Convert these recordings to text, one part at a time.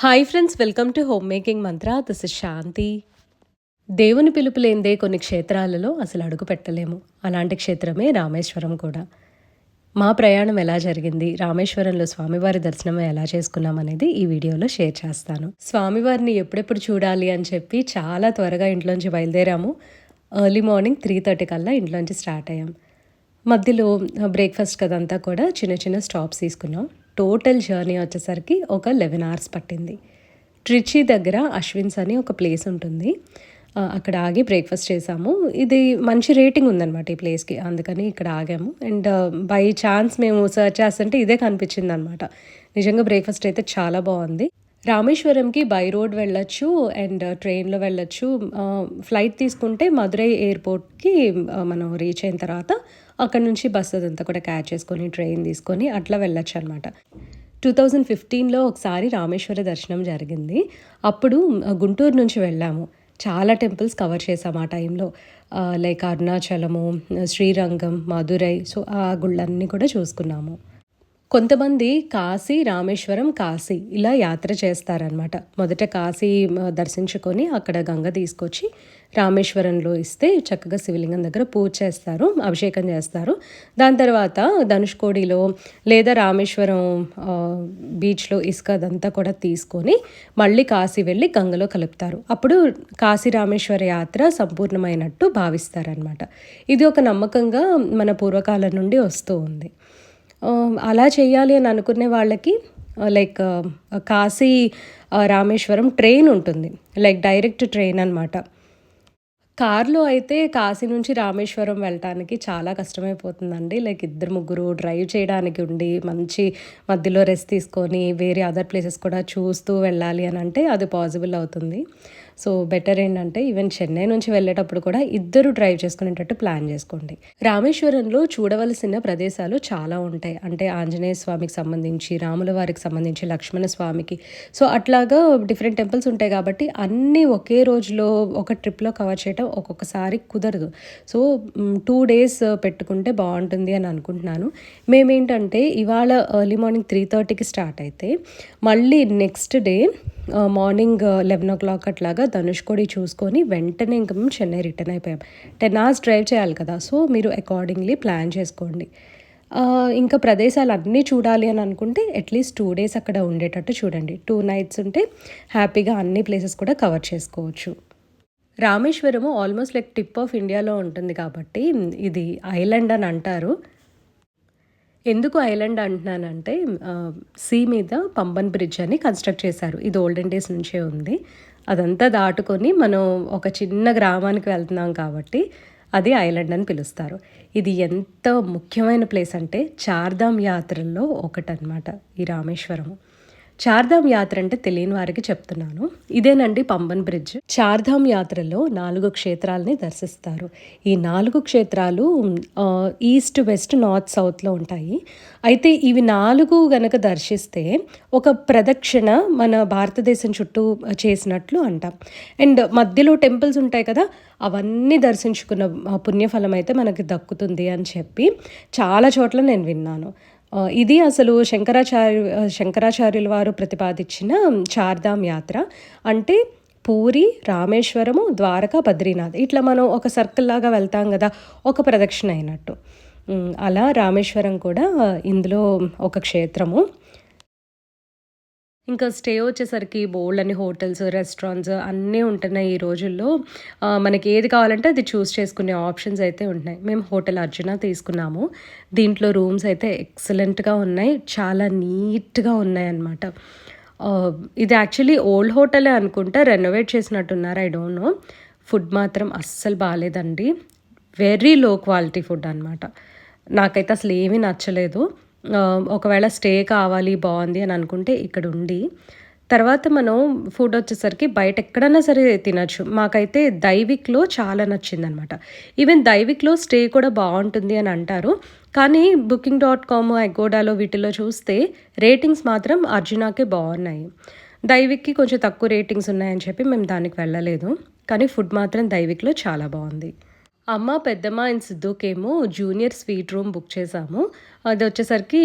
Hi friends welcome to home making mantra this is Shanti దేవుని పిలుపు లేనిదే కొన్ని క్షేత్రాలలో అసలు అడుగు పెట్టలేము. అలాంటి క్షేత్రమే రామేశ్వరం కూడా. మా ప్రయాణం ఎలా జరిగింది? రామేశ్వరంలో స్వామివారి దర్శనం ఎలా చేసుకున్నాం అనేది ఈ వీడియోలో షేర్ చేస్తాను. స్వామివారిని ఎప్పుడెప్పుడు చూడాలి అని చెప్పి చాలా త్వరగా ఇంట్లోంచి బయలుదేరాము. ఎర్లీ మార్నింగ్ త్రీ థర్టీ కల్లా ఇంట్లోంచి స్టార్ట్ అయ్యాం. మధ్యలో బ్రేక్ఫాస్ట్ కదంతా కూడా చిన్న చిన్న స్టాప్స్ తీసుకున్నాం. టోటల్ జర్నీ వచ్చేసరికి ఒక లెవెన్ అవర్స్ పట్టింది. ట్రిచి దగ్గర అశ్విన్స్ అని ఒక ప్లేస్ ఉంటుంది. అక్కడ ఆగి బ్రేక్ఫాస్ట్ చేసాము. ఇది మంచి రేటింగ్ ఉందన్నమాట ఈ ప్లేస్కి అందుకని ఇక్కడ ఆగాము. అండ్ బై ఛాన్స్ మేము సర్చ్ చేస్తుంటే ఇదే కనిపించింది అనమాట నిజంగా బ్రేక్ఫాస్ట్ అయితే చాలా బాగుంది. రామేశ్వరంకి బై రోడ్ వెళ్ళొచ్చు అండ్ ట్రైన్లో వెళ్ళొచ్చు. ఫ్లైట్ తీసుకుంటే మదురై ఎయిర్పోర్ట్కి మనం రీచ్ అయిన తర్వాత అక్కడ నుంచి బస్ అదంతా కూడా క్యాచ్ చేసుకొని ట్రైన్ తీసుకొని అట్లా వెళ్ళొచ్చు అనమాట టూ థౌజండ్ ఫిఫ్టీన్లో ఒకసారి రామేశ్వర దర్శనం జరిగింది. అప్పుడు గుంటూరు నుంచి వెళ్ళాము. చాలా టెంపుల్స్ కవర్ చేసాం ఆ టైంలో. లైక్ అరుణాచలము శ్రీరంగం మధురై సో ఆ గుళ్ళన్నీ కూడా చూసుకున్నాము. కొంతమంది కాశీ రామేశ్వరం కాశీ ఇలా యాత్ర చేస్తారనమాట మొదట కాశీ దర్శించుకొని అక్కడ గంగ తీసుకొచ్చి రామేశ్వరంలో ఇస్తే చక్కగా శివలింగం దగ్గర పూజ చేస్తారు అభిషేకం చేస్తారు. దాని తర్వాత ధనుష్కోడిలో లేదా రామేశ్వరం బీచ్లో ఇసుక అదంతా కూడా తీసుకొని మళ్ళీ కాశీ వెళ్ళి గంగలో కలుపుతారు. అప్పుడు కాశీ రామేశ్వర యాత్ర సంపూర్ణమైనట్టు భావిస్తారనమాట ఇది ఒక నమ్మకంగా మన పూర్వకాలం నుండి వస్తూ ఉంది. Um, అలా చేయాలి అని అనుకునే వాళ్ళకి uh, like uh, uh, Kashi Rameswaram train ఉంటుంది. లైక్ డైరెక్ట్ ట్రైన్ అనమాట కార్లో అయితే కాశీ నుంచి రామేశ్వరం వెళ్ళటానికి చాలా కష్టమైపోతుందండి. లైక్ ఇద్దరు ముగ్గురు డ్రైవ్ చేయడానికి ఉండి మంచి మధ్యలో రెస్ట్ తీసుకొని వేరే అదర్ ప్లేసెస్ కూడా చూస్తూ వెళ్ళాలి అని అంటే అది పాసిబుల్ అవుతుంది. సో బెటర్ ఏంటంటే ఈవెన్ చెన్నై నుంచి వెళ్ళేటప్పుడు కూడా ఇద్దరు డ్రైవ్ చేసుకునేటట్టు ప్లాన్ చేసుకోండి. రామేశ్వరంలో చూడవలసిన ప్రదేశాలు చాలా ఉంటాయి. అంటే ఆంజనేయ స్వామికి సంబంధించి రాముల వారికి సంబంధించి లక్ష్మణ స్వామికి. సో అట్లాగా డిఫరెంట్ టెంపుల్స్ ఉంటాయి కాబట్టి అన్నీ ఒకే రోజులో ఒక ట్రిప్లో కవర్ చేయడం ఒక్కొక్కసారి కుదరదు. సో టూ డేస్ పెట్టుకుంటే బాగుంటుంది అని అనుకుంటున్నాను. మేమేంటంటే ఇవాళ ఎర్లీ మార్నింగ్ త్రీ థర్టీకి స్టార్ట్ అయితే మళ్ళీ next day morning eleven o'clock అట్లాగా ధనుష్కోడి చూసుకొని వెంటనే ఇంక మేము చెన్నై రిటర్న్ అయిపోయాం. టెన్ అవర్స్ డ్రైవ్ చేయాలి కదా సో మీరు అకార్డింగ్లీ ప్లాన్ చేసుకోండి. ఇంకా ప్రదేశాలు అన్నీ చూడాలి అని అనుకుంటే అట్లీస్ట్ టూ డేస్ అక్కడ ఉండేటట్టు చూడండి. టూ నైట్స్ ఉంటే హ్యాపీగా అన్ని ప్లేసెస్ కూడా కవర్ చేసుకోవచ్చు. Rameswaram almost like tip of ఇండియాలో ఉంటుంది కాబట్టి ఇది ఐలాండ్ అని అంటారు. ఎందుకు ఐలాండ్ అంటున్నానంటే సీ మీద పంబన్ బ్రిడ్జ్ అని కన్స్ట్రక్ట్ చేశారు. ఇది ఓల్డెన్ డేస్ నుంచే ఉంది. అదంతా దాటుకొని మనం ఒక చిన్న గ్రామానికి వెళ్తున్నాం కాబట్టి అది ఐలాండ్ అని పిలుస్తారు. ఇది ఎంత ముఖ్యమైన ప్లేస్ అంటే చార్ధామ్ యాత్రల్లో ఒకటనమాట ఈ రామేశ్వరం చార్ధామ్ యాత్ర అంటే తెలియని వారికి చెప్తున్నాను. ఇదేనండి పంబన్ బ్రిడ్జ్. చార్ధామ్ యాత్రలో నాలుగు క్షేత్రాలని దర్శిస్తారు. ఈ నాలుగు క్షేత్రాలు ఈస్ట్ వెస్ట్ నార్త్ సౌత్లో ఉంటాయి. అయితే ఇవి నాలుగు గనక దర్శిస్తే ఒక ప్రదక్షిణ మన భారతదేశం చుట్టూ చేసినట్లు అంటాం. అండ్ మధ్యలో టెంపుల్స్ ఉంటాయి కదా అవన్నీ దర్శించుకున్న పుణ్యఫలం అయితే మనకి దక్కుతుంది అని చెప్పి చాలా చోట్ల నేను విన్నాను. ఇది అసలు శంకరాచార్య శంకరాచార్యుల వారు ప్రతిపాదించిన చార్ధామ్ యాత్ర. అంటే పూరి రామేశ్వరము ద్వారకా బద్రీనాథ్. ఇట్లా మనం ఒక సర్కిల్ లాగా వెళ్తాం కదా ఒక ప్రదక్షిణ అయినట్టు. అలా రామేశ్వరం కూడా ఇందులో ఒక క్షేత్రము. ఇంకా స్టే వచ్చేసరికి బోల్డ్ అని హోటల్స్ రెస్టారెంట్స్ అన్నీ ఉంటున్నాయి ఈ రోజుల్లో. మనకి ఏది కావాలంటే అది చూస్ చేసుకునే ఆప్షన్స్ అయితే ఉంటున్నాయి. మేము హోటల్ అర్జున తీసుకున్నాము. దీంట్లో రూమ్స్ అయితే ఎక్సలెంట్గా ఉన్నాయి. చాలా నీట్గా ఉన్నాయి అన్నమాట. ఇది యాక్చువల్లీ ఓల్డ్ హోటలే అనుకుంటా. రెనోవేట్ చేసినట్టున్నారు. I don't know. ఫుడ్ మాత్రం అస్సలు బాగాలేదండి. వెరీ లో క్వాలిటీ ఫుడ్ అనమాట నాకైతే అసలు ఏమీ నచ్చలేదు. ఒకవేళ స్టే కావాలి బాగుంది అని అనుకుంటే ఇక్కడ ఉండి. తర్వాత మనం ఫుడ్ వచ్చేసరికి బయట ఎక్కడైనా సరే తినచ్చు. మాకైతే దైవిక్లో చాలా నచ్చిందనమాట. ఈవెన్ దైవిక్లో స్టే కూడా బాగుంటుంది అని అంటారు. కానీ బుకింగ్ డాట్ కామ్ ఎగోడాలో వీటిలో చూస్తే రేటింగ్స్ మాత్రం అర్జునాకే బాగున్నాయి. దైవిక్కి కొంచెం తక్కువ రేటింగ్స్ ఉన్నాయని చెప్పి మేము దానికి వెళ్ళలేదు. కానీ ఫుడ్ మాత్రం దైవిక్లో చాలా బాగుంది. అమ్మ, పెద్దమ్మ అండ్ సిద్ధూకేమో జూనియర్ స్వీట్ రూమ్ బుక్ చేసాము అది వచ్చేసరికి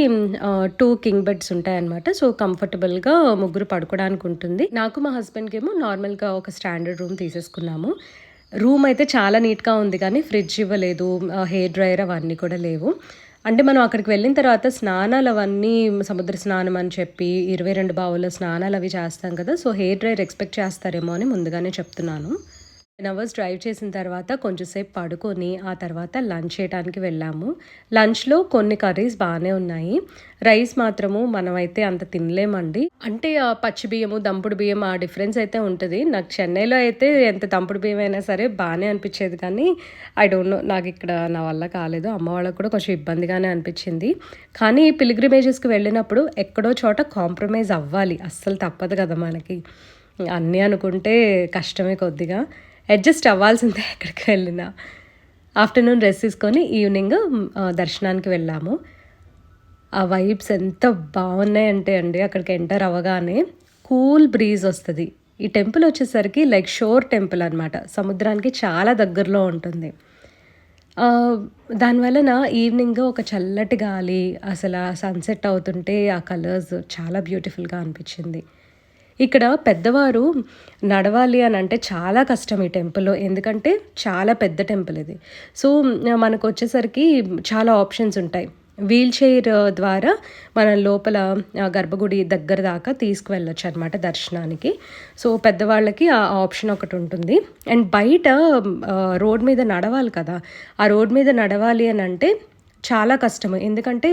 టూ కింగ్ బెడ్స్ ఉంటాయన్నమాట. సో, కంఫర్టబుల్‌గా ముగ్గురు పడుకోవడానికి ఉంటుంది. నాకు మా హస్బెండ్‌కేమో నార్మల్‌గా ఒక స్టాండర్డ్ రూమ్ తీసేసుకున్నాము. రూమ్ అయితే చాలా నీట్‌గా ఉంది కానీ ఫ్రిడ్జ్ ఇవ్వలేదు. హెయిర్ డ్రైయర్ అవన్నీ కూడా లేవు. అంటే మనం అక్కడికి వెళ్ళిన తర్వాత స్నానాలు అవన్నీ సముద్ర స్నానం అని చెప్పి 22 బావుల స్నానాలు అవి చేస్తాం కదా! సో, హెయిర్ డ్రైయర్ ఎక్స్‌పెక్ట్ చేస్తారేమో అని ముందుగానే చెప్తున్నాను. 10 అవర్స్ డ్రైవ్ చేసిన తర్వాత కొంచెంసేపు పడుకొని, ఆ తర్వాత లంచ్ చేయడానికి వెళ్ళాము. లంచ్‌లో కొన్ని కర్రీస్ బాగానే ఉన్నాయి. రైస్ మాత్రము మనమైతే అంత తినలేమండి. అంటే ఆ పచ్చి బియ్యము, దంపుడు బియ్యం ఆ డిఫరెన్స్ అయితే ఉంటుంది నాకు చెన్నైలో అయితే ఎంత దంపుడు బియ్యం అయినా సరే బాగానే అనిపించేది కానీ, ఐ డోంట్ నో ఇక్కడ నా వల్ల కాలేదు. అమ్మ వాళ్ళకి కూడా కొంచెం ఇబ్బందిగానే అనిపించింది కానీ పిలిగ్రిమేజెస్కి వెళ్ళినప్పుడు ఎక్కడో చోట కాంప్రమైజ్ అవ్వాలి. అస్సలు తప్పదు కదా మనకి. అన్నీ అనుకుంటే కష్టమే కొద్దిగా. అడ్జస్ట్ అవ్వాల్సిందే ఎక్కడికి వెళ్ళినా. ఆఫ్టర్‌నూన్ రెస్ట్ తీసుకొని ఈవినింగ్ దర్శనానికి వెళ్ళాము. ఆ వైబ్స్ ఎంత బాగున్నాయంటే అండి అక్కడికి ఎంటర్ అవ్వగానే కూల్ బ్రీజ్ వస్తుంది ఈ టెంపుల్ వచ్చేసరికి లైక్ షోర్ టెంపుల్ అనమాట. సముద్రానికి చాలా దగ్గరలో ఉంటుంది. దానివలన ఈవినింగ్ ఒక చల్లటి గాలి, అసల సన్‌సెట్ అవుతుంటే ఆ కలర్స్ చాలా బ్యూటిఫుల్‌గా అనిపించింది ఇక్కడ పెద్దవారు నడవాలి అని అంటే చాలా కష్టం ఈ టెంపుల్‌లో. ఎందుకంటే చాలా పెద్ద టెంపుల్ ఇది. సో, మనకొచ్చేసరికి చాలా ఆప్షన్స్ ఉంటాయి. వీల్ చైర్ ద్వారా మనం లోపల గర్భగుడి దగ్గర దాకా తీసుకువెళ్ళొచ్చనమాట దర్శనానికి. సో, పెద్దవాళ్ళకి ఆ ఆప్షన్ ఒకటి ఉంటుంది అండ్ బయట రోడ్ మీద నడవాలి కదా! ఆ రోడ్ మీద నడవాలి అని అంటే చాలా కష్టము. ఎందుకంటే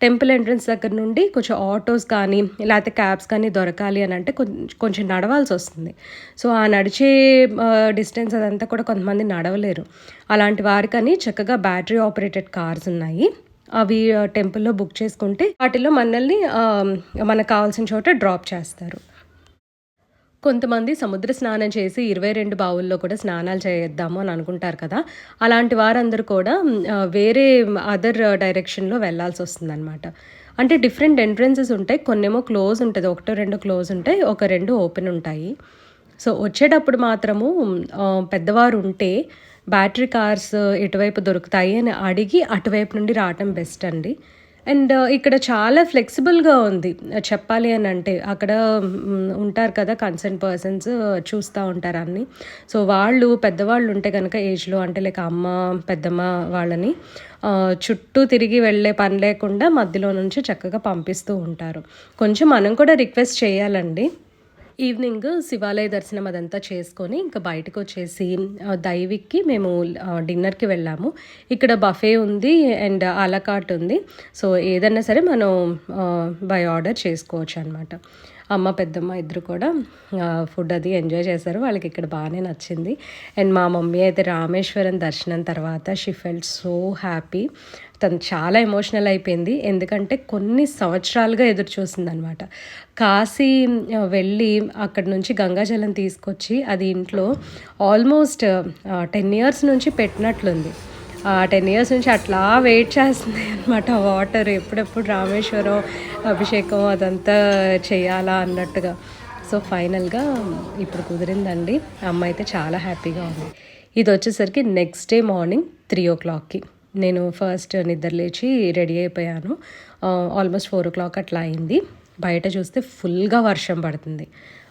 టెంపుల్ ఎంట్రన్స్ దగ్గర నుండి కొంచెం ఆటోస్ కానీ, లేకపోతే క్యాబ్స్ కానీ దొరకాలి అని అంటే కొంచెం నడవాల్సి వస్తుంది సో, ఆ నడిచే డిస్టెన్స్ అదంతా కూడా కొంతమంది నడవలేరు. అలాంటి వారికని చక్కగా బ్యాటరీ ఆపరేటెడ్ కార్స్ ఉన్నాయి. అవి టెంపుల్‌లో బుక్ చేసుకుంటే వాటిలో మనల్ని మనకు కావాల్సిన చోట డ్రాప్ చేస్తారు. కొంతమంది సముద్ర స్నానం చేసి 22 బావుల్లో కూడా స్నానాలు చేద్దాము అని అనుకుంటారు కదా! అలాంటి వారందరూ కూడా వేరే అదర్ డైరెక్షన్‌లో వెళ్ళాల్సొస్తుందనమాట. అంటే డిఫరెంట్ ఎంట్రన్సెస్ ఉంటాయి. కొన్నేమో క్లోజ్ ఉంటుంది ఒకటో, రెండు క్లోజ్ ఉంటాయి. ఒక రెండు ఓపెన్ ఉంటాయి. సో, వచ్చేటప్పుడు మాత్రము పెద్దవారు ఉంటే బ్యాటరీ కార్స్ ఎటువైపు దొరుకుతాయి అని అడిగి అటువైపు నుండి రావటం బెస్ట్ అండి. అండ్ uh, ఇక్కడ చాలా ఫ్లెక్సిబుల్‌గా ఉంది. చెప్పాలి అని అంటే అక్కడ ఉంటారు కదా! కన్సర్న్ పర్సన్స్ uh, చూస్తూ ఉంటారు అన్ని సో, వాళ్ళు పెద్దవాళ్ళు ఉంటే కనుక ఏజ్‌లో అంటే లైక్ అమ్మ, పెద్దమ్మ వాళ్ళని uh, చుట్టూ తిరిగి వెళ్ళే పని లేకుండా మధ్యలో నుంచి చక్కగా పంపిస్తూ ఉంటారు. కొంచెం మనం కూడా రిక్వెస్ట్ చేయాలండి. ఈవినింగ్ శివాలయ దర్శనం అదంతా చేసుకొని ఇంకా బయటకొచ్చేసి వచ్చేసి దైవిక్‌కి మేము డిన్నర్‌కి వెళ్ళాము. ఇక్కడ బఫే ఉంది అండ్ అలకాట్ ఉంది. సో, ఏదన్నా సరే మనం బై ఆర్డర్ చేసుకోవచ్చు అనమాట అమ్మ, పెద్దమ్మ ఇద్దరు కూడా ఫుడ్ అది ఎంజాయ్ చేశారు. వాళ్ళకి ఇక్కడ బాగానే నచ్చింది. అండ్ మా మమ్మీ అయితే రామేశ్వరం దర్శనం తర్వాత షీ ఫెల్ట్ సో హ్యాపీ. తను చాలా ఎమోషనల్ అయిపోయింది. ఎందుకంటే కొన్ని సంవత్సరాలుగా ఎదురు చూసిందనమాట. కాశీ వెళ్ళి అక్కడి నుంచి గంగాజలం తీసుకొచ్చి అది ఇంట్లో ఆల్మోస్ట్ టెన్ ఇయర్స్ నుంచి పెట్టినట్లుంది. టెన్ ఇయర్స్ నుంచి అట్లా వెయిట్ చేస్తుంది అనమాట వాటర్ ఎప్పుడెప్పుడు రామేశ్వరం అభిషేకం అదంతా చేయాలా అన్నట్టుగా. సో, ఫైనల్‌గా ఇప్పుడు కుదిరిందండి. అమ్మ అయితే చాలా హ్యాపీగా ఉంది. ఇది వచ్చేసరికి నెక్స్ట్ డే మార్నింగ్ 3:00కి నేను ఫస్ట్ నిద్ర లేచి రెడీ అయిపోయాను. ఆల్మోస్ట్ ఫోర్ ఓ క్లాక్ అట్లా అయింది. బయట చూస్తే ఫుల్‌గా వర్షం పడుతుంది.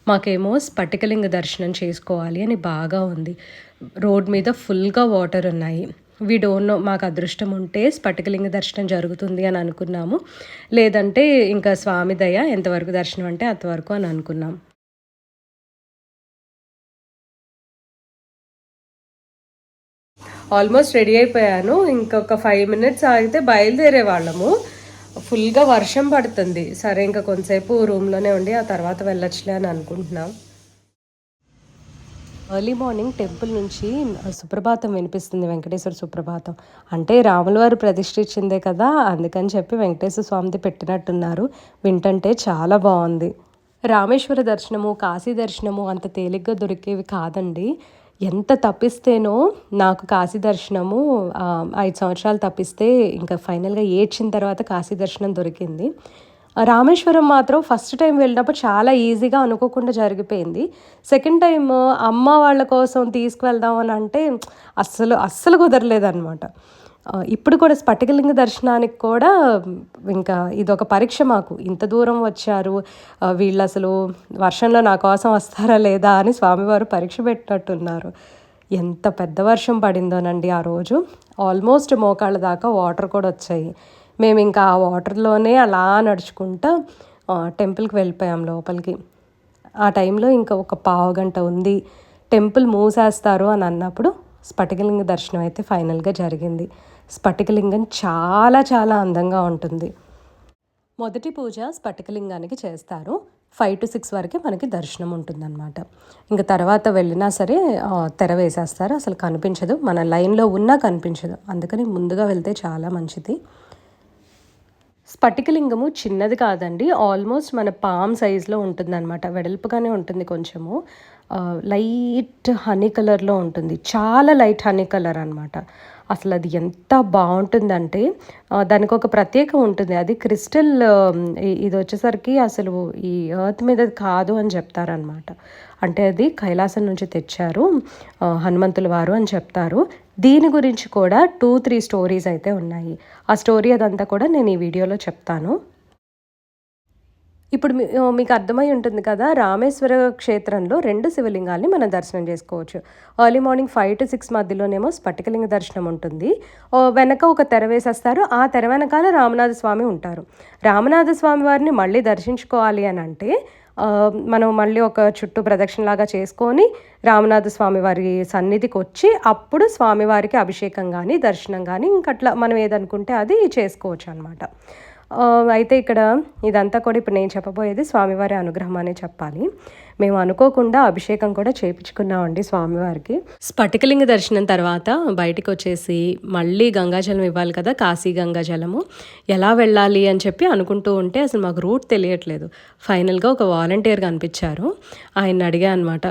మాకేమో స్ఫటికలింగ దర్శనం చేసుకోవాలి అని బాగా ఉంది. రోడ్ మీద ఫుల్‌గా వాటర్ ఉన్నాయి. వి డోంట్ నో మాకు అదృష్టం ఉంటే స్ఫటికలింగ దర్శనం జరుగుతుంది అని అనుకున్నాము. లేదంటే ఇంకా స్వామి దయ ఎంతవరకు దర్శనం అంటే అంతవరకు అని అనుకున్నాం. ఆల్మోస్ట్ రెడీ అయిపోయాను. ఇంకొక ఫైవ్ మినిట్స్ ఆగితే బయలుదేరే వాళ్ళము. ఫుల్‌గా వర్షం పడుతుంది. సరే ఇంకా కొంతసేపు రూమ్‌లోనే ఉండి ఆ తర్వాత వెళ్ళొచ్చులే అని అనుకుంటున్నాం. ఎర్లీ మార్నింగ్ టెంపుల్ నుంచి సుప్రభాతం వినిపిస్తుంది. వెంకటేశ్వర సుప్రభాతం. అంటే రాములవారు ప్రతిష్ఠించిందే కదా! అందుకని చెప్పి వెంకటేశ్వర స్వామిది పెట్టినట్టున్నారు. వింటంటే చాలా బాగుంది రామేశ్వర దర్శనము, కాశీ దర్శనము అంత తేలిగ్గా దొరికేవి కాదండి. ఎంత తప్పిస్తేనో నాకు కాశీ దర్శనము ఐదు సంవత్సరాలు తప్పిస్తే ఇంకా ఫైనల్‌గా ఏడ్చిన తర్వాత కాశీ దర్శనం దొరికింది. రామేశ్వరం మాత్రం ఫస్ట్ టైం వెళ్ళినప్పుడు చాలా ఈజీగా అనుకోకుండా జరిగిపోయింది. సెకండ్ టైం అమ్మ వాళ్ళ కోసం తీసుకువెళ్దాం అని అంటే అస్సలు అస్సలు కుదరలేదన్నమాట. ఇప్పుడు కూడా స్ఫటికలింగ దర్శనానికి కూడా ఇంకా ఇదొక పరీక్ష మాకు. ఇంత దూరం వచ్చారు. వీళ్ళు అసలు వర్షంలో నా కోసం వస్తారా లేదా అని స్వామివారు పరీక్ష పెట్టినట్టున్నారు. ఎంత పెద్ద వర్షం పడిందోనండి ఆ రోజు. ఆల్మోస్ట్ మోకాళ్ళ దాకా వాటర్ కూడా వచ్చాయి. మేము ఇంకా ఆ వాటర్లోనే అలా నడుచుకుంటా టెంపుల్కి వెళ్ళిపోయాం లోపలికి. ఆ టైంలో ఇంకా ఒక పావు గంట ఉంది. టెంపుల్ మూసేస్తారు అని అన్నప్పుడు స్ఫటికలింగ దర్శనం అయితే ఫైనల్గా జరిగింది. స్ఫటికలింగం చాలా చాలా అందంగా ఉంటుంది. మొదటి పూజ స్ఫటికలింగానికి చేస్తారు. ఫైవ్ టు సిక్స్ వరకే మనకి దర్శనం ఉంటుందన్నమాట. ఇంకా తర్వాత వెళ్ళినా సరే తెర వేసేస్తారు. అసలు కనిపించదు. మన లైన్లో ఉన్నా కనిపించదు. అందుకని ముందుగా వెళ్తే చాలా మంచిది. స్ఫటికలింగము చిన్నది కాదండి. ఆల్మోస్ట్ మన పామ్ సైజ్లో ఉంటుందన్నమాట. వెడల్పుగానే ఉంటుంది కొంచెము. లైట్ హనీ కలర్లో ఉంటుంది. చాలా లైట్ హనీ కలర్ అనమాట అసలు అది ఎంత బాగుంటుందంటే దానికి ఒక ప్రత్యేకం ఉంటుంది. అది క్రిస్టల్ ఇది వచ్చేసరికి అసలు ఈ ఎర్త్ మీద కాదు అని చెప్తారనమాట అంటే అది కైలాసం నుంచి తెచ్చారు హనుమంతుల వారు అని చెప్తారు. దీని గురించి కూడా టూ త్రీ స్టోరీస్ అయితే ఉన్నాయి. ఆ స్టోరీ అదంతా కూడా నేను ఈ వీడియోలో చెప్తాను. ఇప్పుడు మీ- మీకు అర్థమై ఉంటుంది కదా రామేశ్వర క్షేత్రంలో రెండు శివలింగాల్ని మనం దర్శనం చేసుకోవచ్చు. Early morning five to six మధ్యలోనేమో స్ఫటికలింగ దర్శనం ఉంటుంది. వెనక ఒక తెర వేసేస్తారు. ఆ తెర వెనకాల రామనాథ స్వామి ఉంటారు. రామనాథ స్వామి వారిని మళ్ళీ దర్శించుకోవాలి అని అంటే మనం మళ్ళీ ఒక చుట్టూ ప్రదక్షిణలాగా చేసుకొని రామనాథ స్వామి వారి సన్నిధికి వచ్చి అప్పుడు స్వామివారికి అభిషేకం కానీ దర్శనం కానీ ఇంకట్లా మనం ఏదనుకుంటే అది చేసుకోవచ్చు అనమాట అయితే ఇక్కడ ఇదంతా కూడా ఇప్పుడు నేను చెప్పబోయేది స్వామివారి అనుగ్రహం అనే చెప్పాలి. మేము అనుకోకుండా అభిషేకం కూడా చేయించుకున్నామండి స్వామివారికి. స్ఫటికలింగ దర్శనం తర్వాత బయటికి వచ్చేసి మళ్ళీ గంగాజలం ఇవ్వాలి కదా కాశీ గంగాజలము. ఎలా వెళ్ళాలి అని చెప్పి అనుకుంటూ ఉంటే అసలు మాకు రూట్ తెలియట్లేదు. ఫైనల్గా ఒక వాలంటీర్ కనిపించారు. ఆయన అడిగా అనమాట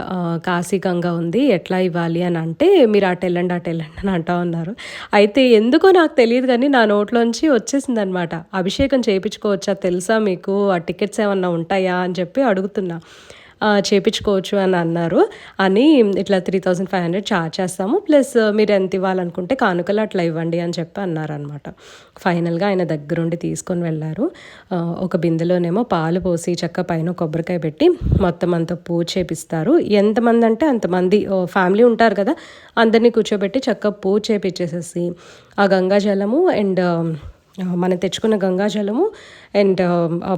కాశీ గంగా ఉంది ఎట్లా ఇవ్వాలి అని? అంటే మీరు అటు వెళ్ళండి అటు వెళ్ళండి అని అంటా ఉన్నారు. అయితే ఎందుకో నాకు తెలియదు కానీ నా నోట్లోంచి వచ్చేసింది అనమాట అభిషేకం చేయించుకోవచ్చా తెలుసా మీకు? ఆ టికెట్స్ ఏమన్నా ఉంటాయా? అని చెప్పి అడుగుతున్నా. చేపించుకోవచ్చు అని అన్నారు. అని ఇట్లా three thousand five hundred charge చేస్తాము. ప్లస్ మీరు ఎంత ఇవ్వాలనుకుంటే కానుకలు అట్లా ఇవ్వండి అని చెప్పి అన్నారనమాట ఫైనల్గా ఆయన దగ్గరుండి తీసుకొని వెళ్ళారు. ఒక బిందెలోనేమో పాలు పోసి చెక్క పైన కొబ్బరికాయ పెట్టి మొత్తం అంతా పూజ చేపిస్తారు. ఎంతమంది అంటే అంతమంది ఫ్యామిలీ ఉంటారు కదా అందరినీ కూర్చోబెట్టి చక్క పూజ చేపించేసేసి ఆ గంగాజలము అండ్ మనం తెచ్చుకున్న గంగాజలము అండ్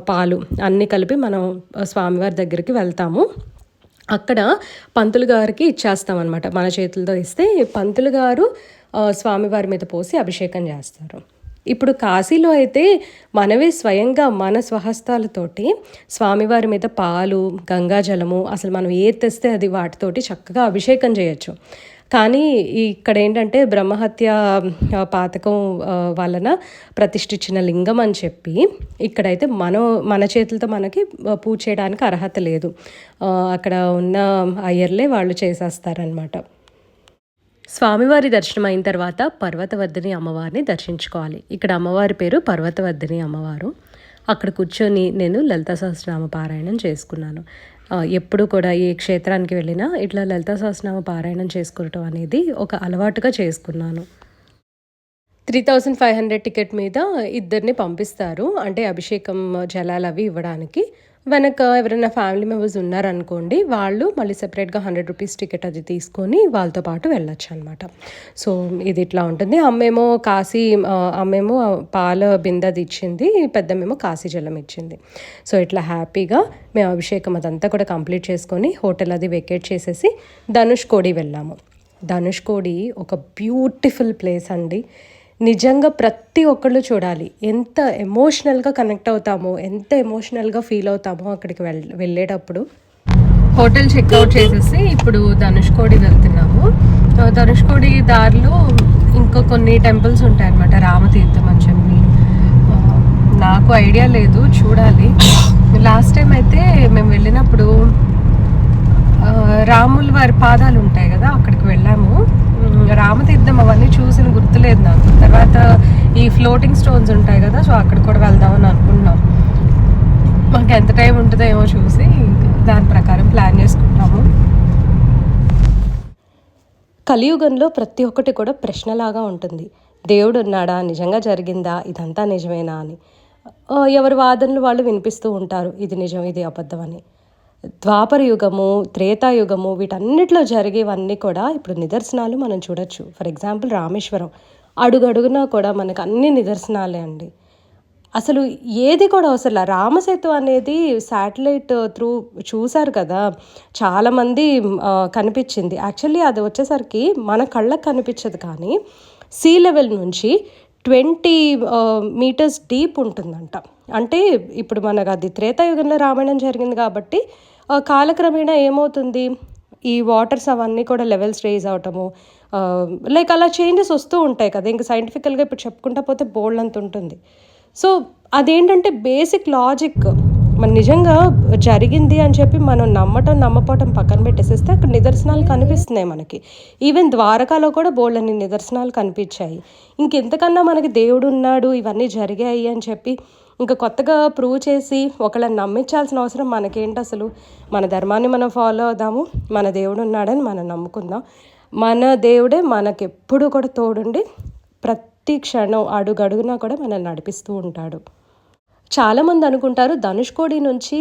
పాలు అన్నీ కలిపి మనం స్వామివారి దగ్గరికి వెళ్తాము. అక్కడ పంతులు గారికి ఇచ్చేస్తాం అనమాట మన చేతులతో ఇస్తే పంతులు గారు స్వామివారి మీద పోసి అభిషేకం చేస్తారు. ఇప్పుడు కాశీలో అయితే మనమే స్వయంగా మన స్వహస్తాలతోటి స్వామివారి మీద పాలు గంగాజలము అసలు మనం ఏ తెస్తే అది వాటితోటి చక్కగా అభిషేకం చేయొచ్చు. కానీ ఇక్కడ ఏంటంటే బ్రహ్మహత్య పాతకం వలన ప్రతిష్ఠించిన లింగం అని చెప్పి ఇక్కడైతే మనం మన చేతులతో మనకి పూజ చేయడానికి అర్హత లేదు. అక్కడ ఉన్న అయ్యర్లే వాళ్ళు చేసేస్తారనమాట స్వామివారి దర్శనం అయిన తర్వాత పర్వతవర్ధిని అమ్మవారిని దర్శించుకోవాలి. ఇక్కడ అమ్మవారి పేరు పర్వతవర్ధిని అమ్మవారు. అక్కడ కూర్చొని నేను లలిత సహస్రనామ పారాయణం చేసుకున్నాను. ఎప్పుడు కూడా ఏ క్షేత్రానికి వెళ్ళినా ఇట్లా లలిత సహస్రనామ పారాయణం చేసుకోవటం అనేది ఒక అలవాటుగా చేసుకున్నాను. Three thousand five hundred ticket మీద ఇద్దరిని పంపిస్తారు. అంటే అభిషేకం జలాలు అవి ఇవ్వడానికి. వెనక ఎవరైనా ఫ్యామిలీ మెంబర్స్ ఉన్నారనుకోండి వాళ్ళు మళ్ళీ సెపరేట్గా హండ్రెడ్ రూపీస్ టికెట్ అది తీసుకొని వాళ్ళతో పాటు వెళ్ళొచ్చు అనమాట సో ఇది ఇట్లా ఉంటుంది. అమ్మేమో కాశీ ఆ, అమ్మేమో పాల బిందది ఇచ్చింది పెద్దమేమో కాశీ జలం ఇచ్చింది. సో ఇట్లా హ్యాపీగా మేము అభిషేకం అదంతా కూడా కంప్లీట్ చేసుకొని హోటల్ అది వెకేట్ చేసేసి ధనుష్కోడి వెళ్ళాము. ధనుష్కోడి ఒక బ్యూటిఫుల్ ప్లేస్ అండి. నిజంగా ప్రతి ఒక్కళ్ళు చూడాలి. ఎంత ఎమోషనల్గా కనెక్ట్ అవుతామో ఎంత ఎమోషనల్గా ఫీల్ అవుతామో అక్కడికి వెళ్ వెళ్ళేటప్పుడు. హోటల్ చెక్అవుట్ చేసేసి ఇప్పుడు ధనుష్కోడి వెళ్తున్నాము. ధనుష్కోడి దారిలో ఇంకా కొన్ని టెంపుల్స్ ఉంటాయన్నమాట రామతీర్థం అని చెప్పి. నాకు ఐడియా లేదు చూడాలి. లాస్ట్ టైం అయితే మేము వెళ్ళినప్పుడు రాముల వారి పాదాలు ఉంటాయి కదా అక్కడికి వెళ్ళాము. రామతీర్థం అవన్నీ చూసిన గుర్తులేదు నాకు. తర్వాత ఈ ఫ్లోటింగ్ స్టోన్స్ ఉంటాయి కదా సో అక్కడ కూడా వెళ్దామని అనుకున్నాం. మాకు ఎంత టైం ఉంటుందో ఏమో చూసి దాని ప్రకారం ప్లాన్ చేసుకుంటాము. కలియుగంలో ప్రతి ఒక్కటి కూడా ప్రశ్నలాగా ఉంటుంది. దేవుడు ఉన్నాడా? నిజంగా జరిగిందా? ఇదంతా నిజమేనా అని. ఎవరి వాదనలు వాళ్ళు వినిపిస్తూ ఉంటారు. ఇది నిజం ఇది అబద్ధం అని. ద్వాపర యుగము త్రేతాయుగము వీటన్నిటిలో జరిగేవన్నీ కూడా ఇప్పుడు నిదర్శనాలు మనం చూడొచ్చు. For example Rameswaram. అడుగడుగునా కూడా మనకు అన్ని నిదర్శనాలే అండి. అసలు ఏది కూడా అవసరం రామసేతు అనేది శాటిలైట్ త్రూ చూశారు కదా. చాలామంది కనిపించింది. యాక్చువల్లీ అది వచ్చేసరికి మన కళ్ళకు కనిపించదు కానీ సీ లెవెల్ నుంచి ట్వంటీ మీటర్స్ డీప్ ఉంటుందంట. అంటే ఇప్పుడు మనకు అది త్రేతాయుగంలో రామాయణం జరిగింది కాబట్టి కాలక్రమేణా ఏమవుతుంది? ఈ వాటర్స్ అవన్నీ కూడా లెవెల్స్ రేజ్ అవటము లైక్ అలా చేంజెస్ వస్తూ ఉంటాయి కదా. ఇంకా సైంటిఫికల్గా ఇప్పుడు చెప్పుకుంటా పోతే బోల్డ్ అంత ఉంటుంది. సో అదేంటంటే బేసిక్ లాజిక్ మన నిజంగా జరిగింది అని చెప్పి మనం నమ్మటం నమ్మపోవటం పక్కన పెట్టేసేస్తే అక్కడ నిదర్శనాలు కనిపిస్తున్నాయి మనకి. ఈవెన్ ద్వారకాలో కూడా బోల్డ్ అన్ని నిదర్శనాలు కనిపించాయి. ఇంకెంతకన్నా మనకి దేవుడు ఉన్నాడు ఇవన్నీ జరిగాయి అని చెప్పి ఇంకా కొత్తగా ప్రూవ్ చేసి ఒకళ్ళని నమ్మించాల్సిన అవసరం మనకేంటి అసలు? మన ధర్మాన్ని మనం ఫాలో అవుదాము మన దేవుడు ఉన్నాడని మనం నమ్ముకుందాం. మన దేవుడే మనకెప్పుడు కూడా తోడుండి ప్రతి క్షణం అడుగడుగునా కూడా మనల్ని నడిపిస్తూ ఉంటాడు. చాలామంది అనుకుంటారు ధనుష్కోడి నుంచి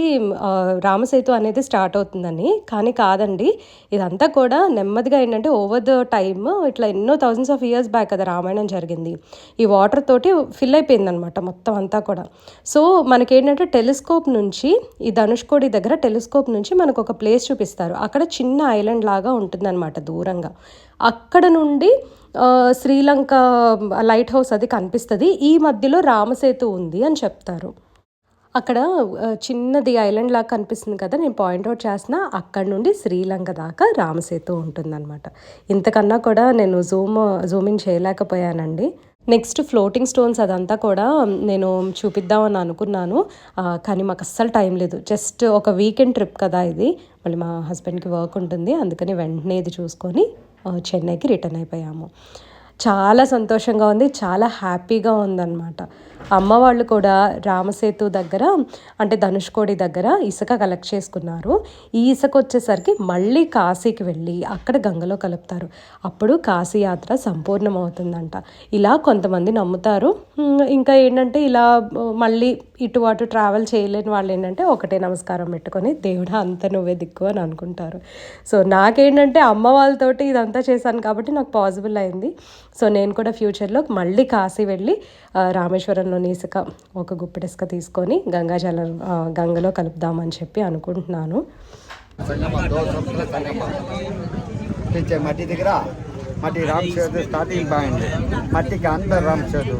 రామసేతు అనేది స్టార్ట్ అవుతుందని కానీ కాదండి. ఇదంతా కూడా నెమ్మదిగా ఏంటంటే ఓవర్ ద టైమ్ ఇట్లా ఎన్నో థౌజండ్స్ ఆఫ్ ఇయర్స్ బ్యాక్ కదా రామాయణం జరిగింది. ఈ వాటర్ తోటి ఫిల్ అయిపోయిందనమాట మొత్తం అంతా కూడా. సో మనకేంటంటే టెలిస్కోప్ నుంచి ఈ ధనుష్కోడి దగ్గర టెలిస్కోప్ నుంచి మనకు ఒక ప్లేస్ చూపిస్తారు. అక్కడ చిన్న ఐలాండ్ లాగా ఉంటుందన్నమాట దూరంగా. అక్కడ నుండి శ్రీలంక లైట్ హౌస్ అది కనిపిస్తుంది. ఈ మధ్యలో రామసేతు ఉంది అని చెప్తారు. అక్కడ చిన్నది ఐలాండ్ లాగా కనిపిస్తుంది కదా నేను పాయింట్అవుట్ చేసిన అక్కడ నుండి శ్రీలంక దాకా రామసేతు ఉంటుందన్నమాట. ఇంతకన్నా కూడా నేను జూమ్ జూమ్ ఇన్ చేయలేకపోయానండి. నెక్స్ట్ ఫ్లోటింగ్ స్టోన్స్ అదంతా కూడా నేను చూపిద్దామని అనుకున్నాను. కానీ మాకు అస్సలు టైం లేదు. జస్ట్ ఒక వీకెండ్ ట్రిప్ కదా ఇది. మళ్ళీ మా హస్బెండ్కి వర్క్ ఉంటుంది. అందుకని వెంటనే ఇది చూసుకొని చెన్నైకి రిటర్న్ అయిపోయాము. చాలా సంతోషంగా ఉంది చాలా హ్యాపీగా ఉందన్నమాట. అమ్మ వాళ్ళు కూడా రామసేతు దగ్గర అంటే ధనుష్కోడి దగ్గర ఇసుక కలెక్ట్ చేసుకున్నారు. ఈ ఇసుక వచ్చేసరికి మళ్ళీ కాశీకి వెళ్ళి అక్కడ గంగలో కలుపుతారు. అప్పుడు కాశీ యాత్ర ఇలా కొంతమంది నమ్ముతారు. ఇంకా ఏంటంటే ఇలా మళ్ళీ ఇటు అటు ట్రావెల్ చేయలేని వాళ్ళు ఏంటంటే ఒకటే నమస్కారం పెట్టుకొని దేవుడా అంత నువ్వే దిక్కు అని అనుకుంటారు. సో నాకేంటంటే అమ్మ వాళ్ళతోటి ఇదంతా చేశాను కాబట్టి నాకు పాసిబుల్ అయింది. సో నేను కూడా ఫ్యూచర్లో మళ్ళీ కాశీ వెళ్ళి రామేశ్వరంలోని ఇసుక ఒక గుప్పెడు ఇసుక తీసుకొని గంగాజలం గంగలో కలుపుదామని చెప్పి అనుకుంటున్నాను. మట్టి దగ్గర మట్టి రామ్ సేతు స్టార్టింగ్ బాగుంది మట్టికి అందరు రామ్ సేతు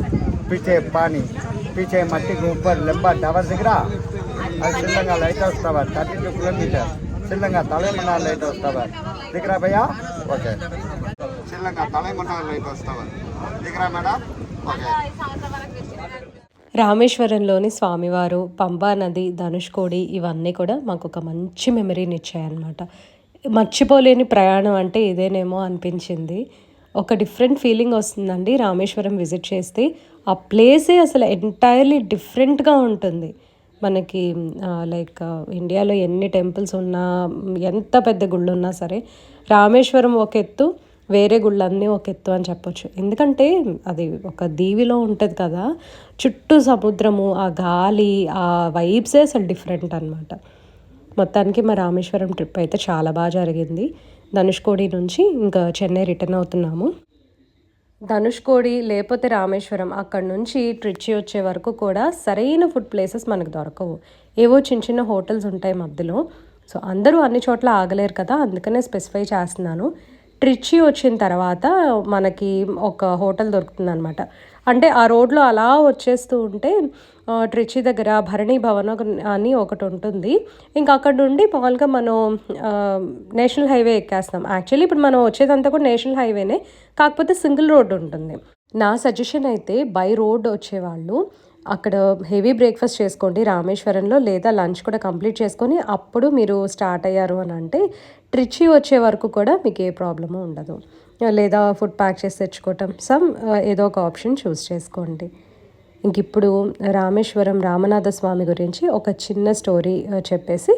పిచ్చే పాని పిచ్చే మట్టికి ఉప్పర్ లెంబర్ డవర్ దగ్గర అది సిద్ధంగా lighthouse tower thirty two kilometres Sri Lanka Talaimannar light ವಸ್ತವ దిగరా భయ్యా? ఓకే. ಶ್ರೀಲಂಕಾ ತಲೆಮನ್ನಾರ್ లైట్ ವಸ್ತವ ದಿಕ್ರಾ ಮೇಡಮ್ ಓಕೆ రామేశ్వరంలోని స్వామివారు పంబా నది ధనుష్కోడి ఇవన్నీ కూడా మాకు ఒక మంచి మెమరీని ఇచ్చాయన్నమాట. మర్చిపోలేని ప్రయాణం అంటే ఇదేనేమో అనిపించింది. ఒక డిఫరెంట్ ఫీలింగ్ వస్తుందండి రామేశ్వరం విజిట్ చేస్తే. ఆ ప్లేసే అసలు ఎంటైర్లీ డిఫరెంట్గా ఉంటుంది. మనకి లైక్ ఇండియాలో ఎన్ని టెంపుల్స్ ఉన్నా ఎంత పెద్ద గుళ్ళు ఉన్నా సరే రామేశ్వరం ఒక ఎత్తు వేరే గుళ్ళన్నీ ఒక ఎత్తు అని చెప్పొచ్చు. ఎందుకంటే అది ఒక దీవిలో ఉంటుంది కదా చుట్టూ సముద్రము ఆ గాలి ఆ వైబ్సే అసలు డిఫరెంట్ అనమాట మొత్తానికి మా రామేశ్వరం ట్రిప్ అయితే చాలా బాగా జరిగింది. ధనుష్కోడి నుంచి ఇంకా చెన్నై రిటర్న్ అవుతున్నాము. ధనుష్కోడి లేకపోతే రామేశ్వరం అక్కడ నుంచి ట్రిచ్చి వచ్చే వరకు కూడా సరైన ఫుడ్ ప్లేసెస్ మనకు దొరకవు. ఏవో చిన్న చిన్న హోటల్స్ ఉంటాయి మధ్యలో. సో అందరూ అన్ని చోట్ల ఆగలేరు కదా అందుకనే స్పెసిఫై చేస్తున్నాను. ట్రిచ్చి వచ్చిన తర్వాత మనకి ఒక హోటల్ దొరుకుతుంది అనమాట అంటే ఆ రోడ్లో అలా వచ్చేస్తూ ఉంటే ట్రిచి ట్రిచ్చి దగ్గర భరణి భవన్ అని ఒకటి ఉంటుంది. ఇంకా అక్కడ నుండి మామూలుగా మనం నేషనల్ హైవే ఎక్కేస్తాం. యాక్చువల్లీ ఇప్పుడు మనం వచ్చేదంతా కూడా నేషనల్ హైవేనే కాకపోతే సింగిల్ రోడ్ ఉంటుంది. నా సజెషన్ అయితే బై రోడ్ వచ్చేవాళ్ళు అక్కడ హెవీ బ్రేక్ఫాస్ట్ చేసుకోండి రామేశ్వరంలో లేదా లంచ్ కూడా కంప్లీట్ చేసుకొని అప్పుడు మీరు స్టార్ట్ అయ్యారు అని అంటే ట్రిచి వచ్చే వరకు కూడా మీకు ఏ ప్రాబ్లము ఉండదు. లేదా ఫుడ్ ప్యాక్ చేసి తెచ్చుకోవటం సమ్ ఏదో ఒక ఆప్షన్ చూస్ చేసుకోండి. ఇంక ఇప్పుడు రామేశ్వరం రామనాథ స్వామి గురించి ఒక చిన్న స్టోరీ చెప్పేసి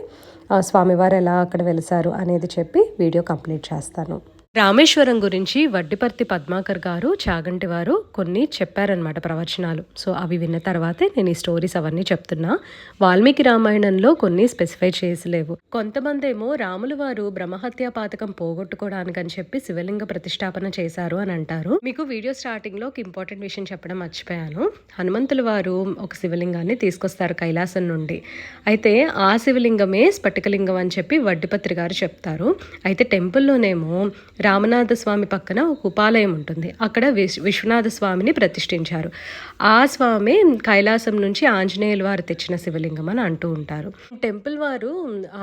ఆ, స్వామివారు ఎలా అక్కడ వెలిసారు అనేది చెప్పి వీడియో కంప్లీట్ చేస్తాను. రామేశ్వరం గురించి వడ్డిపర్తి పద్మాకర్ గారు చాగంటి వారు కొన్ని చెప్పారనమాట ప్రవచనాలు. సో అవి విన్న తర్వాతే నేను ఈ స్టోరీస్ అవన్నీ చెప్తున్నా. వాల్మీకి రామాయణంలో కొన్ని స్పెసిఫై చేసలేవు. కొంతమంది ఏమో రాములు వారు బ్రహ్మహత్యా పాతకం పోగొట్టుకోవడానికి అని చెప్పి శివలింగ ప్రతిష్టాపన చేశారు అని అంటారు. మీకు వీడియో స్టార్టింగ్లో ఒక ఇంపార్టెంట్ విషయం చెప్పడం మర్చిపోయాను. హనుమంతుల వారు ఒక శివలింగాన్ని తీసుకొస్తారు కైలాసం నుండి. అయితే ఆ శివలింగమే స్ఫటికలింగం అని చెప్పి వడ్డిపత్రి గారు చెప్తారు. అయితే టెంపుల్లోనేమో రామనాథ స్వామి పక్కన ఒక ఉపాలయం ఉంటుంది. అక్కడ విశ్ విశ్వనాథ స్వామిని ప్రతిష్ఠించారు. ఆ స్వామి కైలాసం నుంచి ఆంజనేయుల వారు తెచ్చిన శివలింగం అని అంటూ ఉంటారు. టెంపుల్ వారు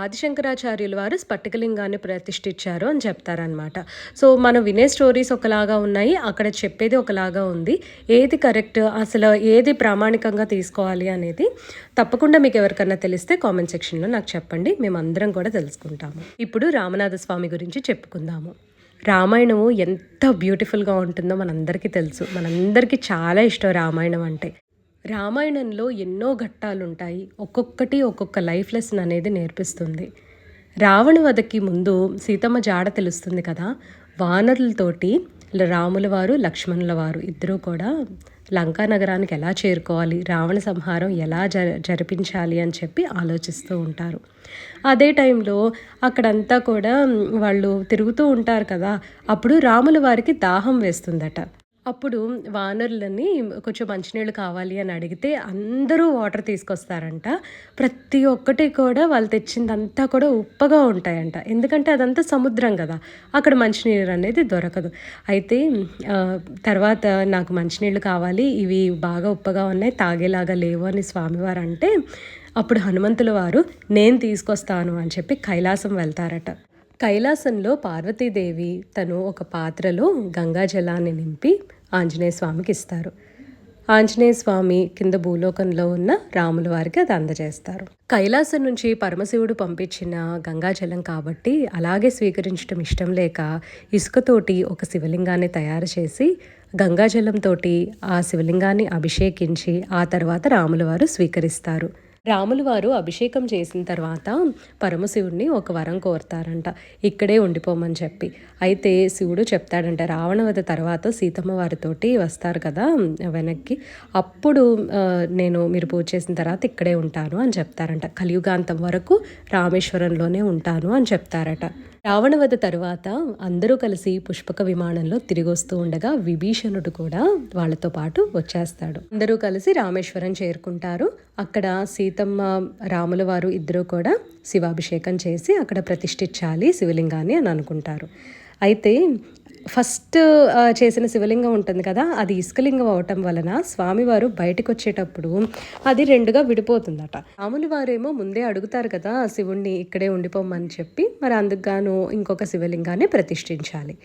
ఆదిశంకరాచార్యుల వారు స్ఫటికలింగాన్ని ప్రతిష్ఠించారు అని చెప్తారనమాట సో మనం వినే స్టోరీస్ ఒకలాగా ఉన్నాయి. అక్కడ చెప్పేది ఒకలాగా ఉంది. ఏది కరెక్ట్ అసలు ఏది ప్రామాణికంగా తీసుకోవాలి అనేది తప్పకుండా మీకు ఎవరికన్నా తెలిస్తే కామెంట్ సెక్షన్లో నాకు చెప్పండి. మేమందరం కూడా తెలుసుకుంటాము. ఇప్పుడు రామనాథ స్వామి గురించి చెప్పుకుందాము. రామాయణము ఎంత బ్యూటిఫుల్గా ఉంటుందో మనందరికీ తెలుసు. మనందరికీ చాలా ఇష్టం రామాయణం అంటే. రామాయణంలో ఎన్నో ఘట్టాలు ఉంటాయి ఒక్కొక్కటి ఒక్కొక్క లైఫ్ లెసన్ అనేది నేర్పిస్తుంది. రావణ వధకి ముందు సీతమ్మ జాడ తెలుస్తుంది కదా? వానరులతోటి రాముల వారు లక్ష్మణుల వారు ఇద్దరూ కూడా లంకా నగరానికి ఎలా చేరుకోవాలి రావణ సంహారం ఎలా జ జరిపించాలి అని చెప్పి ఆలోచిస్తూ ఉంటారు. అదే టైంలో అక్కడంతా కూడా వాళ్ళు తిరుగుతూ ఉంటారు కదా అప్పుడు రాముల వారికి దాహం వేస్తుందట. అప్పుడు వానరులని కొంచెం మంచినీళ్ళు కావాలి అని అడిగితే అందరూ వాటర్ తీసుకొస్తారంట. ప్రతి ఒక్కటి కూడా వాళ్ళు తెచ్చిందంతా కూడా ఉప్పగా ఉంటాయంట. ఎందుకంటే అదంతా సముద్రం కదా. అక్కడ మంచినీరు అనేది దొరకదు. అయితే తర్వాత నాకు మంచినీళ్ళు కావాలి ఇవి బాగా ఉప్పగా ఉన్నాయి తాగేలాగా లేవు అని స్వామివారు అంటే అప్పుడు హనుమంతుల వారు నేను తీసుకొస్తాను అని చెప్పి కైలాసం వెళ్తారట. కైలాసంలో పార్వతీదేవి తను ఒక పాత్రలో గంగా జలాన్ని నింపి ఆంజనేయ స్వామికి ఇస్తారు. ఆంజనేయ స్వామి కింద భూలోకంలో ఉన్న రాముల వారికి అది అందజేస్తారు. కైలాసం నుంచి పరమశివుడు పంపించిన గంగాజలం కాబట్టి అలాగే స్వీకరించడం ఇష్టం లేక ఇసుకతోటి ఒక శివలింగాన్ని తయారు చేసి గంగాజలంతో ఆ శివలింగాన్ని అభిషేకించి ఆ తర్వాత రాముల వారు స్వీకరిస్తారు. రాములు వారు అభిషేకం చేసిన తర్వాత పరమశివుడిని ఒక వరం కోరుతారంట. ఇక్కడే ఉండిపోమని చెప్పి. అయితే శివుడు చెప్తాడంట రావణవధ తర్వాత సీతమ్మ వారితోటి వస్తారు కదా వెనక్కి. అప్పుడు నేను మీరు పూజ చేసిన తర్వాత ఇక్కడే ఉంటాను అని చెప్తారంట. కలియుగాంతం వరకు రామేశ్వరంలోనే ఉంటాను అని చెప్తారట. రావణవధ తరువాత అందరూ కలిసి పుష్పక విమానంలో తిరిగి వస్తూ ఉండగా విభీషణుడు కూడా వాళ్ళతో పాటు వచ్చేస్తాడు. అందరూ కలిసి రామేశ్వరం చేరుకుంటారు. అక్కడ సీతమ్మ రాముల వారు ఇద్దరూ కూడా శివాభిషేకం చేసి అక్కడ ప్రతిష్ఠించాలి శివలింగాన్ని అని అనుకుంటారు. అయితే ఫస్ట్ చేసిన శివలింగం ఉంటుంది కదా అది ఇసుకలింగం అవటం వలన స్వామివారు బయటకు వచ్చేటప్పుడు అది రెండుగా విడిపోతుందట. రాములు వారేమో ముందే అడుగుతారు కదా శివుణ్ణి ఇక్కడే ఉండిపోమని చెప్పి మరి అందుకుగాను ఇంకొక శివలింగాన్ని ప్రతిష్ఠించాలి.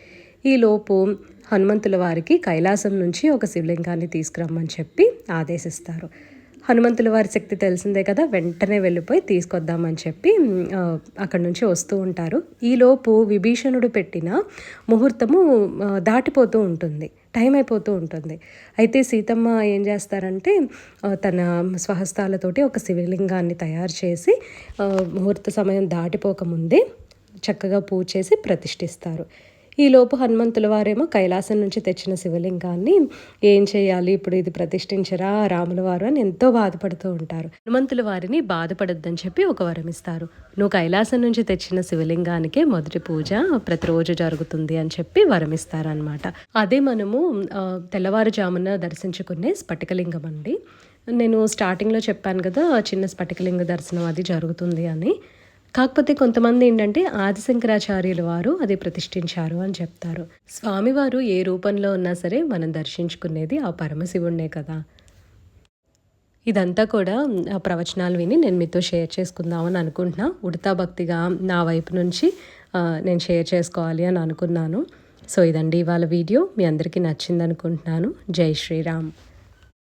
ఈలోపు హనుమంతుల వారికి కైలాసం నుంచి ఒక శివలింగాన్ని తీసుకురమ్మని చెప్పి ఆదేశిస్తారు. హనుమంతుల వారి శక్తి తెలిసిందే కదా వెంటనే వెళ్ళిపోయి తీసుకొద్దామని చెప్పి అక్కడి నుంచి వస్తూ ఉంటారు. ఈలోపు విభీషణుడు పెట్టిన ముహూర్తము దాటిపోతూ ఉంటుంది టైం అయిపోతూ ఉంటుంది. అయితే సీతమ్మ ఏం చేస్తారంటే తన స్వహస్తాలతోటి ఒక శివలింగాన్ని తయారు చేసి ముహూర్త సమయం దాటిపోకముందే చక్కగా పూజ చేసి ప్రతిష్ఠిస్తారు. ఈలోపు హనుమంతుల వారేమో కైలాసం నుంచి తెచ్చిన శివలింగాన్ని ఏం చేయాలి? ఇప్పుడు ఇది ప్రతిష్ఠించరా? రాముల వారు అని ఎంతో బాధపడుతూ ఉంటారు. హనుమంతుల వారిని బాధపడొద్దని చెప్పి ఒక వరం ఇస్తారు. నువ్వు కైలాసం నుంచి తెచ్చిన శివలింగానికే మొదటి పూజ ప్రతిరోజు జరుగుతుంది అని చెప్పి వరం ఇస్తారనమాట అదే మనము తెల్లవారుజామున దర్శించుకునే స్ఫటికలింగం అండి. నేను స్టార్టింగ్లో చెప్పాను కదా చిన్న స్ఫటికలింగ దర్శనం అది జరుగుతుంది అని. కాకపోతే కొంతమంది ఏంటంటే ఆదిశంకరాచార్యుల వారు అది ప్రతిష్ఠించారు అని చెప్తారు. స్వామివారు ఏ రూపంలో ఉన్నా సరే మనం దర్శించుకునేది ఆ పరమశివుణ్ణే కదా. ఇదంతా కూడా ఆ ప్రవచనాలు విని నేను మీతో షేర్ చేసుకుందామని అనుకుంటున్నా. ఉడతా భక్తిగా నా వైపు నుంచి నేను షేర్ చేసుకోవాలి అని అనుకున్నాను. సో ఇదండి ఇవాళ వీడియో. మీ అందరికీ నచ్చింది అనుకుంటున్నాను జై శ్రీరామ్.